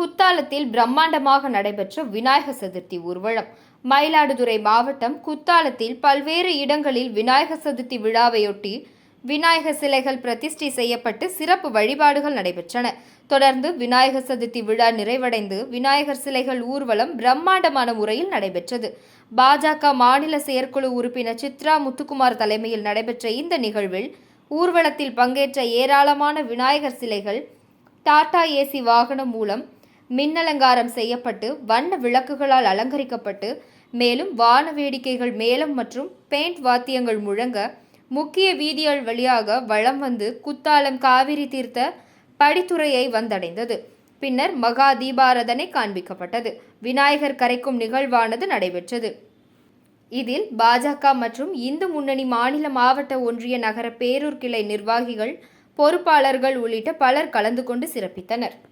குத்தாலத்தில் பிரம்மாண்டமாக நடைபெற்ற விநாயகர் சதுர்த்தி ஊர்வலம். மயிலாடுதுறை மாவட்டம் குத்தாலத்தில் பல்வேறு இடங்களில் விநாயகர் சதுர்த்தி விழாவையொட்டி விநாயகர் சிலைகள் பிரதிஷ்டை செய்யப்பட்டு சிறப்பு வழிபாடுகள் நடைபெற்றன. தொடர்ந்து விநாயகர் சதுர்த்தி விழா நிறைவடைந்து விநாயகர் சிலைகள் ஊர்வலம் பிரம்மாண்டமான முறையில் நடைபெற்றது. பாஜக மாநில செயற்குழு உறுப்பினர் சித்ரா முத்துக்குமார் தலைமையில் நடைபெற்ற இந்த நிகழ்வில் ஊர்வலத்தில் பங்கேற்ற ஏராளமான விநாயகர் சிலைகள் டாடா ஏசி வாகனம் மூலம் மின்னலங்காரம் செய்யப்பட்டு வண்ண விளக்குகளால் அலங்கரிக்கப்பட்டு மேலும் வான வேடிக்கைகள் மேளம் மற்றும் பெயிண்ட் வாத்தியங்கள் முழங்க முக்கிய வீதிகள் வழியாக வளம் வந்து குத்தாலம் காவிரி தீர்த்த படித்துறையை வந்தடைந்தது. பின்னர் மகா தீபாரதனை காண்பிக்கப்பட்டது. விநாயகர் கரைக்கும் நிகழ்வானது நடைபெற்றது. இதில் பாஜக மற்றும் இந்து முன்னணி மாநில மாவட்ட ஒன்றிய நகர பேரூர் கிளை நிர்வாகிகள் பொறுப்பாளர்கள் உள்ளிட்ட பலர் கலந்து கொண்டு சிறப்பித்தனர்.